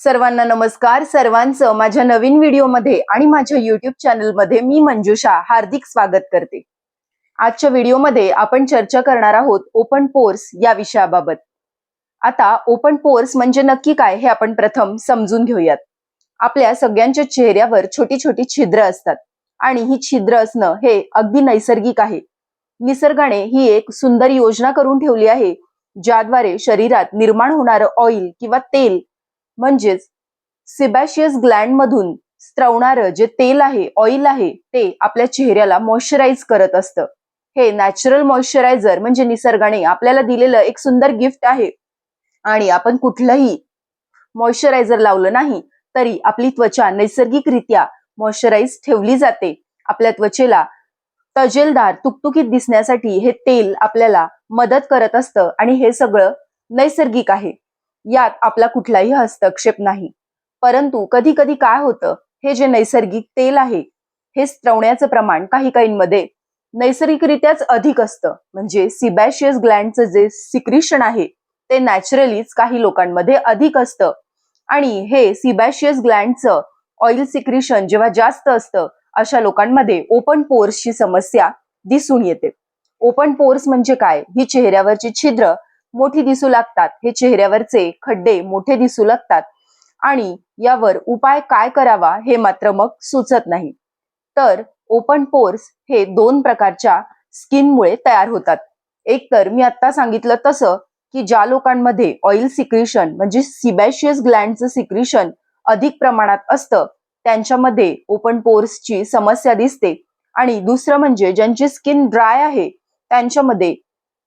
सर्वांना नमस्कार. सर्वांचं माझ्या नवीन व्हिडिओमध्ये आणि माझ्या युट्यूब चॅनलमध्ये मी मंजुषा हार्दिक स्वागत करते. आजच्या व्हिडिओमध्ये आपण चर्चा करणार आहोत ओपन पोर्स या विषयाबाबत. आता ओपन पोर्स म्हणजे नक्की काय हे आपण प्रथम समजून घेऊयात. आपल्या सगळ्यांच्या चेहऱ्यावर छोटी छोटी छिद्र असतात आणि ही छिद्र असणं हे अगदी नैसर्गिक आहे. निसर्गाने ही एक सुंदर योजना करून ठेवली आहे ज्याद्वारे शरीरात निर्माण होणारं ऑइल किंवा तेल म्हणजेच सिबॅशियस ग्लँड मधून स्त्रवणारं जे तेल आहे ऑइल आहे ते आपल्या चेहऱ्याला मॉइश्चराईज करत असतं. हे नॅचरल मॉइश्चरायझर म्हणजे निसर्गाने आपल्याला दिलेलं एक सुंदर गिफ्ट आहे. आणि आपण कुठलंही मॉइश्चरायझर लावलं नाही तरी आपली त्वचा नैसर्गिकरित्या मॉइश्चराईज ठेवली जाते. आपल्या त्वचेला तजेलदार तुकतुकीत दिसण्यासाठी हे तेल आपल्याला मदत करत असतं आणि हे सगळं नैसर्गिक आहे. यात आपला कुठलाही हस्तक्षेप नाही. परंतु कधी कधी काय होतं हे जे नैसर्गिक तेल आहे हे स्त्रवण्याचं प्रमाण काही काहींमध्ये नैसर्गिकरित्याच अधिक असतं. म्हणजे सिबॅशियस ग्लँडचं जे सिक्रिशन आहे ते नॅचरलीच काही लोकांमध्ये अधिक असतं. आणि हे सिबॅशियस ग्लँडचं ऑइल सिक्रिशन जेव्हा जास्त असतं अशा लोकांमध्ये ओपन पोर्सची समस्या दिसून येते. ओपन पोर्स म्हणजे काय? ही चेहऱ्यावरची छिद्र मोठी दिसू लागतात. हे चेहऱ्यावरचे खड्डे मोठे दिसू लागतात. आणि यावर उपाय काय करावा हे मात्र मग सुचत नाही. तर ओपन पोर्स हे दोन प्रकारच्या स्किनमुळे तयार होतात. एक तर मी आता सांगितलं तसं की ज्या लोकांमध्ये ऑइल सिक्रिशन म्हणजे सिबॅशियस ग्लँडचं सिक्रिशन अधिक प्रमाणात असतं त्यांच्यामध्ये ओपन पोर्सची समस्या दिसते. आणि दुसरं म्हणजे ज्यांची स्किन ड्राय आहे त्यांच्यामध्ये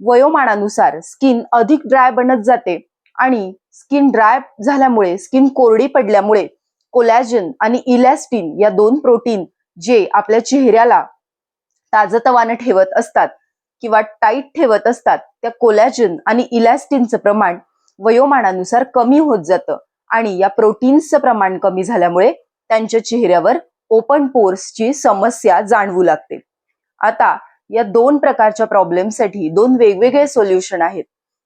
वयोमानानुसार स्किन अधिक ड्राय बनत जाते आणि स्किन ड्राय झाल्यामुळे स्किन कोरडी पडल्यामुळे कोलॅजन आणि इलॅस्टिन या दोन प्रोटीन जे आपल्या चेहऱ्याला ताजतवानं ठेवत असतात किंवा टाईट ठेवत असतात त्या कोलॅजन आणि इलॅस्टिनचं प्रमाण वयोमानानुसार कमी होत जातं आणि या प्रोटीन्सचं प्रमाण कमी झाल्यामुळे त्यांच्या चेहऱ्यावर ओपन पोर्सची समस्या जाणवू लागते. आता या दोन प्रकारच्या प्रॉब्लेमसाठी दोन वेगवेगळे सोल्युशन आहेत.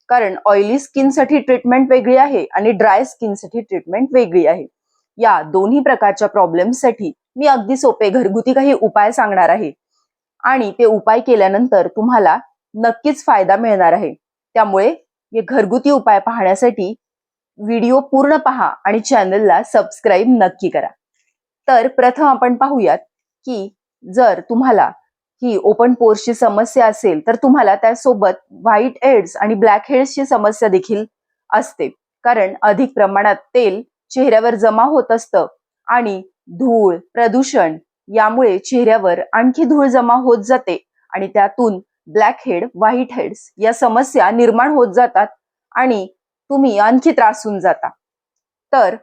कारण ऑइली स्किनसाठी ट्रीटमेंट वेगळी आहे आणि ड्राय स्किनसाठी ट्रीटमेंट वेगळी आहे. या दोन्ही प्रकारच्या प्रॉब्लेमसाठी मी अगदी सोपे घरगुती काही उपाय सांगणार आहे. आणि ते उपाय केल्यानंतर तुम्हाला नक्कीच फायदा मिळणार आहे. त्यामुळे हे घरगुती उपाय पाहण्यासाठी व्हिडिओ पूर्ण पहा आणि चॅनलला सबस्क्राईब नक्की करा. तर प्रथम आपण पाहूयात की जर तुम्हाला ही ओपन पोर्सची समस्या असेल तर तुम्हाला त्यासोबत व्हाईट एड्स आणि ब्लॅक हेड्सची समस्या देखील असते. कारण अधिक प्रमाणात तेल चेहऱ्यावर जमा होत असतं आणि धूळ प्रदूषण यामुळे चेहऱ्यावर आणखी धूळ जमा होत जाते आणि त्यातून ब्लॅक हेड व्हाईट हेड्स या समस्या निर्माण होत जातात आणि तुम्ही आणखी त्रासून जाता. तर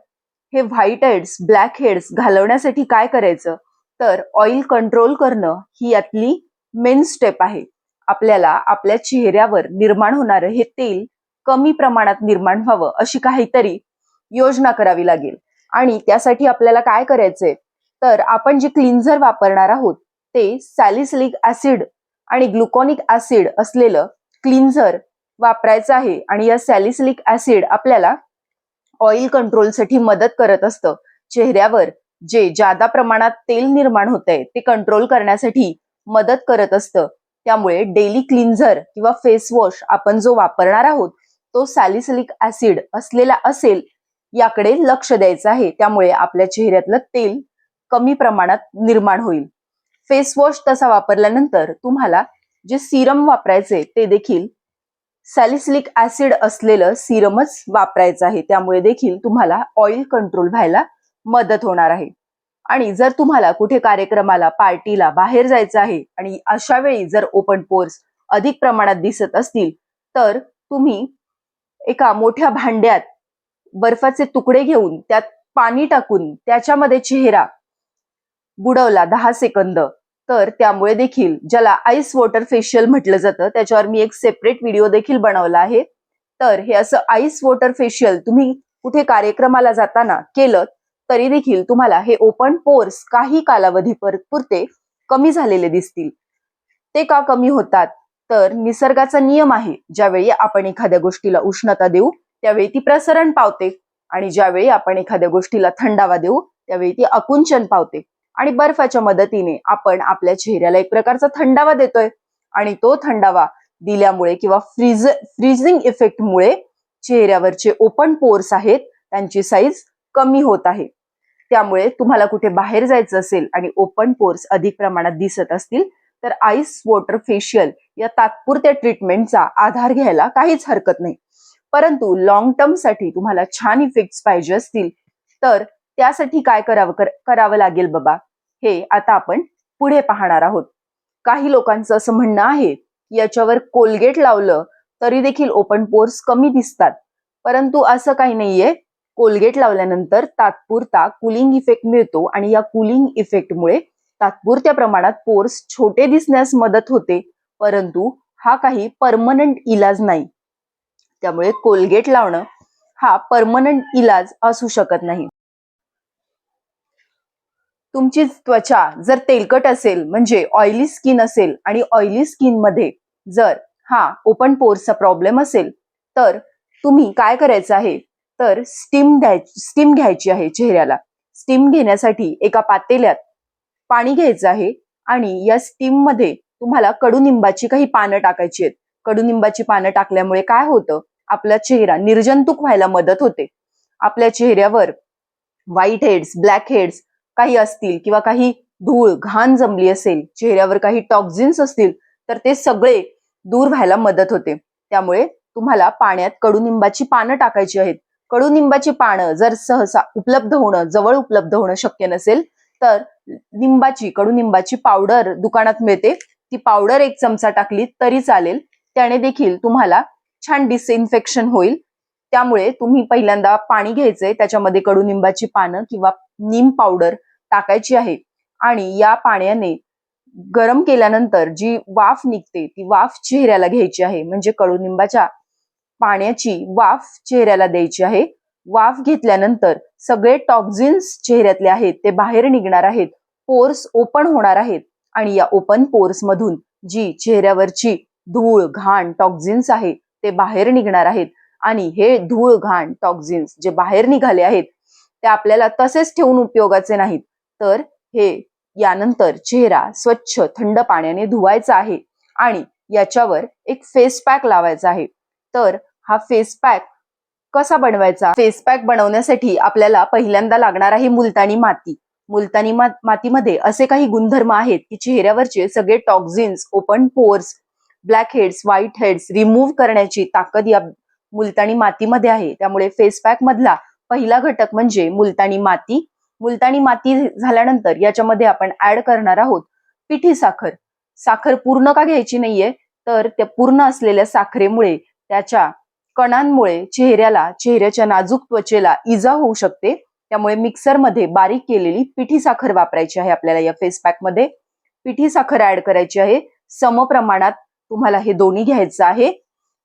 हे व्हाईट हेड्स ब्लॅक हेड्स घालवण्यासाठी काय करायचं? तर ऑइल कंट्रोल करणं ही यातली मेन स्टेप आहे. आपल्याला आपल्या चेहऱ्यावर निर्माण होणारं हे तेल कमी प्रमाणात निर्माण व्हावं अशी काहीतरी योजना करावी लागेल. आणि त्यासाठी आपल्याला काय करायचंय? तर आपण जे क्लिन्झर वापरणार आहोत ते सॅलिसिलिक ऍसिड आणि ग्लुकॉनिक ऍसिड असलेलं क्लिन्झर वापरायचं आहे. आणि या सॅलिसिलिक ऍसिड आपल्याला ऑइल कंट्रोलसाठी मदत करत असतं. चेहऱ्यावर जे जादा प्रमाणात तेल निर्माण होत आहे ते कंट्रोल करण्यासाठी मदत करत असतं. त्यामुळे डेली क्लिन्झर किंवा फेस वॉश आपण जो वापरणार आहोत तो सॅलिसिलिक ऍसिड असलेला असेल याकडे लक्ष द्यायचं आहे. त्यामुळे आपल्या चेहऱ्यातलं तेल कमी प्रमाणात निर्माण होईल. फेस वॉश तसा वापरल्यानंतर तुम्हाला जे सिरम वापरायचे ते देखील सॅलिसिलिक ऍसिड असलेलं सिरमच वापरायचं आहे. त्यामुळे देखील तुम्हाला ऑइल कंट्रोल व्हायला मदत होणार आहे. आणि जर तुम्हाला कुठे कार्यक्रमाला पार्टीला बाहेर जायचं आहे आणि अशा वेळी जर ओपन पोर्स अधिक प्रमाणात दिसत असतील तर तुम्ही एका मोठ्या भांड्यात बर्फाचे तुकडे घेऊन त्यात पाणी टाकून त्याच्यामध्ये चेहरा बुडवला दहा सेकंद तर त्यामुळे देखील ज्याला आईस वॉटर फेशियल म्हटलं जातं त्याच्यावर मी एक सेपरेट व्हिडिओ देखील बनवला आहे. तर हे असं आईस वॉटर फेशियल तुम्ही कुठे कार्यक्रमाला जाताना केलं तरी देखील तुम्हाला हे ओपन पोर्स काही कालावधी पुरते कमी झालेले दिसतील. ते का कमी होतात? तर निसर्गाचा नियम आहे ज्यावेळी आपण एखाद्या गोष्टीला उष्णता देऊ त्यावेळी ती प्रसरण पावते. आणि ज्यावेळी आपण एखाद्या गोष्टीला थंडावा देऊ त्यावेळी ती आकुंचन पावते. आणि बर्फाच्या मदतीने आपण आपल्या चेहऱ्याला एक प्रकारचा थंडावा देतोय. आणि तो थंडावा दिल्यामुळे किंवा फ्रीज फ्रीजिंग इफेक्टमुळे चेहऱ्यावरचे ओपन पोर्स आहेत त्यांची साईज कमी होत आहे. त्यामुळे तुम्हाला कुठे बाहेर जायचं असेल आणि ओपन पोर्स अधिक प्रमाणात दिसत असतील तर आईस वॉटर फेशियल या तात्पुरत्या ट्रीटमेंटचा आधार घ्यायला काहीच हरकत नाही. परंतु लॉंग टर्मसाठी तुम्हाला छान इफेक्ट्स पाहिजे असतील तर त्यासाठी काय करावं कर- करावं लागेल बाबा? हे आता आपण पुढे पाहणार आहोत. काही लोकांचं असं म्हणणं आहे की याच्यावर कोलगेट लावलं तरी देखील ओपन पोर्स कमी दिसतात. परंतु असं काही नाहीये. कोलगेट लावल्यानंतर तात्पुरता कुलिंग इफेक्ट मिळतो आणि या कुलिंग इफेक्टमुळे तात्पुरत्या प्रमाणात पोर्स छोटे दिसण्यास मदत होते. परंतु हा काही परमनंट इलाज नाही. त्यामुळे कोलगेट लावणं हा परमनंट इलाज असू शकत नाही. तुमची त्वचा जर तेलकट असेल म्हणजे ऑइली स्किन असेल आणि ऑइली स्किनमध्ये जर हा ओपन पोर्सचा प्रॉब्लेम असेल तर तुम्ही काय करायचं आहे? तर स्टीम द्यायची स्टीम घ्यायची आहे चेहऱ्याला. स्टीम घेण्यासाठी एका पातेल्यात पाणी घ्यायचं आहे आणि या स्टीममध्ये तुम्हाला कडुनिंबाची काही पानं टाकायची आहेत. कडुनिंबाची पानं टाकल्यामुळे काय होतं? आपला चेहरा निर्जंतुक व्हायला मदत होते. आपल्या चेहऱ्यावर व्हाईट हेड्स ब्लॅक हेड्स काही असतील किंवा काही धूळ घाण जमली असेल चेहऱ्यावर काही टॉक्झिन्स असतील तर ते सगळे दूर व्हायला मदत होते. त्यामुळे तुम्हाला पाण्यात कडुनिंबाची पानं टाकायची आहेत. कडुनिंबाची पानं जर सहसा उपलब्ध होणं जवळ उपलब्ध होणं शक्य नसेल तर निंबाची कडुनिंबाची पावडर दुकानात मिळते. ती पावडर एक चमचा टाकली तरी चालेल. त्याने देखील तुम्हाला छान डिसइन्फेक्शन होईल. त्यामुळे तुम्ही पहिल्यांदा पाणी घ्यायचंय. त्याच्यामध्ये कडुनिंबाची पानं किंवा नीम पावडर टाकायची आहे. आणि या पाण्याने गरम केल्यानंतर जी वाफ निघते ती वाफ चेहऱ्याला घ्यायची आहे. म्हणजे कडुनिंबाच्या पाण्याची वाफ चेहऱ्याला द्यायची आहे. वाफ घेतल्यानंतर सगळे टॉक्झिन्स चेहऱ्यातले आहेत ते बाहेर निघणार आहेत. पोर्स ओपन होणार आहेत. आणि या ओपन पोर्स मधून जी चेहऱ्यावरची धूळ घाण टॉक्झिन्स आहे ते बाहेर निघणार आहेत. आणि हे धूळ घाण टॉक्झिन्स जे बाहेर निघाले आहेत ते आपल्याला तसेच ठेवून उपयोगाचे नाहीत. तर हे यानंतर चेहरा स्वच्छ थंड पाण्याने धुवायचा आहे. आणि याच्यावर एक फेस पॅक लावायचा आहे. तर हा फेस पॅक कसा बनवायचा? फेस पॅक बनवण्यासाठी आपल्याला पहिल्यांदा लागणार आहे मुलतानी माती. मुलतानी मा- मातीमध्ये असे काही गुणधर्म आहेत की चेहऱ्यावरचे सगळे toxins open pores black heads white heads remove करण्याची ताकद या मुलतानी मातीमध्ये आहे. त्यामुळे फेस पॅक मधला पहिला घटक म्हणजे मुलतानी माती. मुलतानी माती झाल्यानंतर याच्यामध्ये आपण ऍड करणार आहोत पिठी साखर. साखर पूर्ण का घ्यायची नाहीये? तर त्या पूर्ण असलेल्या साखरेमुळे त्याच्या कणांमुळे चेहऱ्याला चेहऱ्याच्या नाजूक त्वचेला इजा होऊ शकते. त्यामुळे मिक्सरमध्ये बारीक केलेली पिठी साखर वापरायची आहे आपल्याला या फेस पॅकमध्ये. पिठी साखर ऍड करायची आहे. सम प्रमाणात तुम्हाला हे दोन्ही घ्यायचं आहे.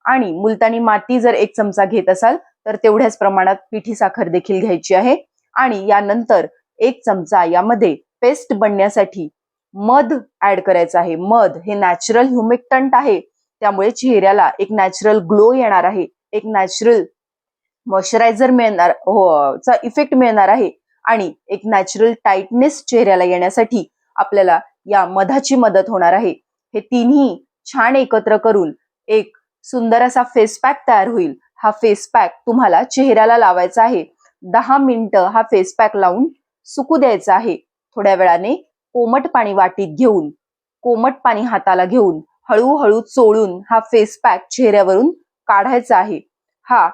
आणि मुलतानी माती जर एक चमचा घेत असाल तर तेवढ्याच प्रमाणात पिठी साखर देखील घ्यायची आहे. आणि यानंतर एक चमचा यामध्ये पेस्ट बनण्यासाठी मध ऍड करायचं आहे. मध हे नॅचरल ह्युमिक्टंट आहे. त्यामुळे चेहऱ्याला एक नॅचरल ग्लो येणार आहे. एक नॅचरल मॉइश्चरायझर मिळणार हो चा इफेक्ट मिळणार आहे. आणि एक नॅचरल टाईटनेस चेहऱ्याला येण्यासाठी आपल्याला या मधाची मदत होणार आहे. हे तिन्ही छान एकत्र करून एक सुंदर असा फेस पॅक तयार होईल. हा फेस पॅक तुम्हाला चेहऱ्याला लावायचा आहे. दहा मिनिटं हा फेस पॅक लावून सुकू द्यायचा आहे. थोड्या वेळाने कोमट पाणी वाटीत घेऊन कोमट पाणी हाताला घेऊन हळूहळू चोळून हा फेस पॅक चेहऱ्यावरून काढायचा आहे. हा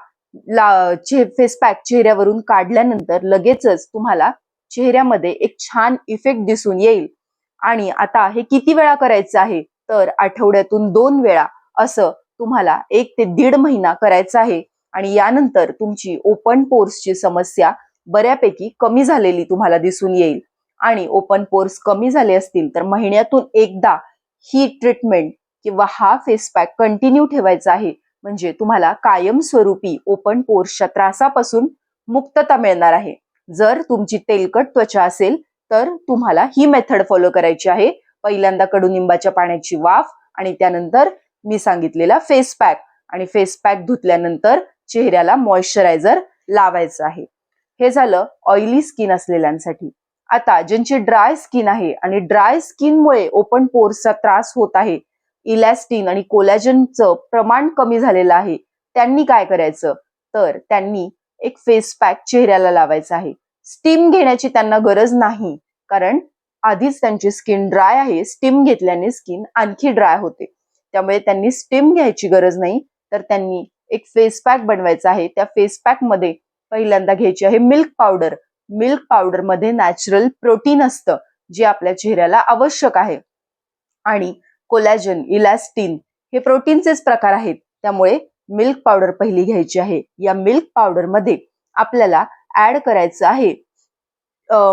ला फेस पॅक चेहऱ्यावरून काढल्यानंतर लगेचच तुम्हाला चेहऱ्यामध्ये एक छान इफेक्ट दिसून येईल. आणि आता हे किती वेळा करायचं आहे? तर आठवड्यातून दोन वेळा असं तुम्हाला एक ते दीड महिना करायचं आहे. आणि यानंतर तुमची ओपन पोर्सची समस्या बऱ्यापैकी कमी झालेली तुम्हाला दिसून येईल. आणि ओपन पोर्स कमी झाले असतील तर महिन्यातून एकदा ही ट्रीटमेंट किंवा हा फेस पॅक कंटिन्यू ठेवायचा आहे. म्हणजे तुम्हाला कायमस्वरूपी ओपन पोर्सच्या त्रासापासून मुक्तता मिळणार आहे. जर तुमची तेलकट त्वचा असेल तर तुम्हाला ही मेथड फॉलो करायची आहे. पहिल्यांदा कडुनिंबाच्या पाण्याची वाफ आणि त्यानंतर मी सांगितलेला फेस पॅक आणि फेस पॅक धुतल्यानंतर चेहऱ्याला मॉइश्चरायझर लावायचं आहे. हे झालं ऑइली स्किन असलेल्यांसाठी. आता ज्यांची ड्राय स्किन आहे आणि ड्राय स्किनमुळे ओपन पोर्सचा त्रास होत आहे इलॅस्टिन आणि कोलॅजनचं प्रमाण कमी झालेलं आहे. त्यांनी काय करायचं? तर त्यांनी एक फेस पॅक चेहऱ्याला लावायचा आहे. स्टीम घेण्याची त्यांना गरज नाही. कारण आधीच त्यांची स्किन ड्राय आहे. स्टीम घेतल्याने स्किन आणखी ड्राय होते. त्यामुळे त्यांनी स्टीम घ्यायची गरज नाही. तर त्यांनी एक फेस पॅक बनवायचा आहे. त्या फेस पॅकमध्ये पहिल्यांदा घ्यायची आहे मिल्क पावडर मिल्क पावडरमध्ये नॅचरल प्रोटीन असतं जे आपल्या चेहऱ्याला आवश्यक आहे. आणि कोलॅजन इलॅस्टिन हे प्रोटीनचेच प्रकार आहेत. त्यामुळे मिल्क पावडर पहिली घ्यायची आहे. या मिल्क पावडरमध्ये आपल्याला ऍड करायचं आहे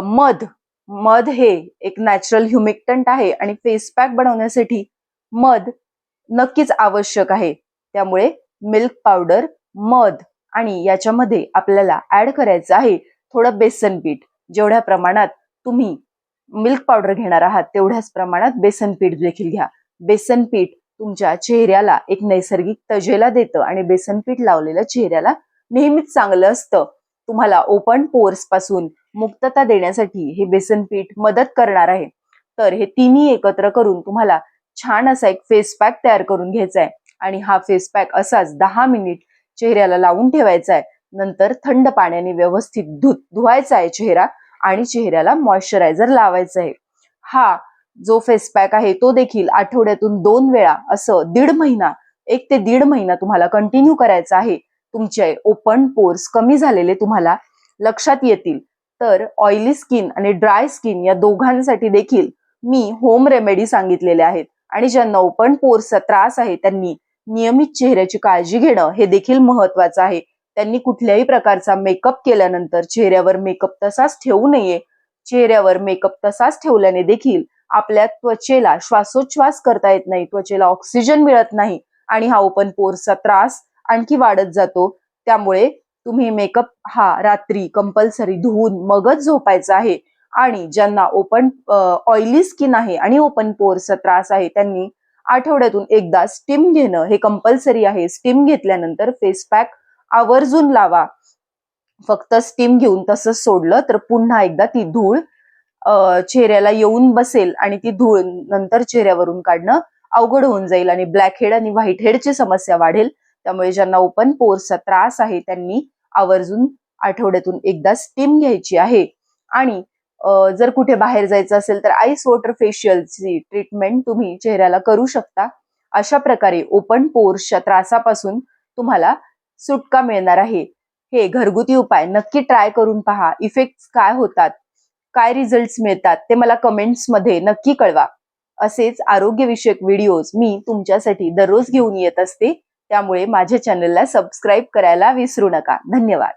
मध. मध हे एक नॅचरल ह्युमिक्टंट आहे आणि फेस पॅक बनवण्यासाठी मध नक्कीच आवश्यक आहे. त्यामुळे मिल्क पावडर मध आणि याच्यामध्ये आपल्याला ऍड करायचं आहे थोडं बेसन पीठ. जेवढ्या प्रमाणात तुम्ही मिल्क पावडर घेणार आहात तेवढ्याच प्रमाणात बेसन पीठ देखील घ्या. बेसन पीठ तुमच्या चेहऱ्याला एक नैसर्गिक तजेला देतं आणि बेसन पीठ लावलेलं चेहऱ्याला नेहमीच चांगलं असतं. तुम्हाला ओपन पोर्सपासून मुक्तता देण्यासाठी हे बेसन पीठ मदत करणार आहे. तर हे तिन्ही एकत्र करून तुम्हाला छान असा एक फेस पॅक तयार करून घ्यायचा आहे. आणि हा फेस पॅक असाच दहा मिनिट चेहऱ्याला लावून ठेवायचा आहे. नंतर थंड पाण्याने व्यवस्थित धु धुवायचा आहे चेहरा आणि चेहऱ्याला मॉइश्चरायझर लावायचं आहे. हा जो फेस पॅक आहे तो देखील आठवड्यातून दोन वेळा असं दीड महिना एक ते दीड महिना तुम्हाला कंटिन्यू करायचा आहे. तुमचे ओपन पोर्स कमी झालेले तुम्हाला लक्षात येतील. तर ऑइली स्किन आणि ड्राय स्किन या दोघांसाठी देखील मी होम रेमेडी सांगितलेल्या आहेत. आणि ज्यांना ओपन पोर्सचा त्रास आहे त्यांनी नियमित चेहऱ्याची काळजी घेणं हे देखील महत्वाचं आहे. त्यांनी कुठल्याही प्रकारचा मेकअप केल्यानंतर चेहऱ्यावर मेकअप तसाच ठेवू नये. चेहऱ्यावर मेकअप तसाच ठेवल्याने देखील आपल्या त्वचेला श्वासोच्छ्वास करता येत नाही त्वचेला ऑक्सिजन मिळत नाही आणि हा ओपन पोरचा त्रास आणखी वाढत जातो. त्यामुळे तुम्ही मेकअप हा रात्री कंपल्सरी धुवून मगच झोपायचा आहे आणि ज्यांना ओपन ऑइली स्किन आहे आणि ओपन पोरचा त्रास आहे त्यांनी आठवड्यातून एकदा स्टीम घेणं हे कंपल्सरी आहे. स्टीम घेतल्यानंतर फेस पॅक आवर्जून लावा. फक्त स्टीम घेऊन तसंच सोडलं तर पुन्हा एकदा ती धूळ चेहऱ्याला येऊन बसेल आणि ती धूळ नंतर चेहऱ्यावरून काढणं अवघड होऊन जाईल आणि ब्लॅक हेड आणि व्हाईट हेडची समस्या वाढेल. त्यामुळे ज्यांना ओपन पोर्सचा त्रास आहे त्यांनी आवर्जून आठवड्यातून एकदा स्टीम घ्यायची आहे. आणि जर कुठे बाहेर जायचं असेल तर आईस वॉटर फेशियलची ट्रीटमेंट तुम्ही चेहऱ्याला करू शकता. अशा प्रकारे ओपन पोर्सच्या त्रासापासून तुम्हाला सुटका मिळणार आहे. हे घरगुती उपाय नक्की ट्राय करून पहा. इफेक्ट काय होतात? काय रिझल्ट मिळतात ते मला कमेंट्समध्ये नक्की कळवा. असेच आरोग्यविषयक व्हिडिओज मी तुमच्यासाठी दररोज घेऊन येत असते. त्यामुळे माझ्या चॅनलला सबस्क्राईब करायला विसरू नका. धन्यवाद.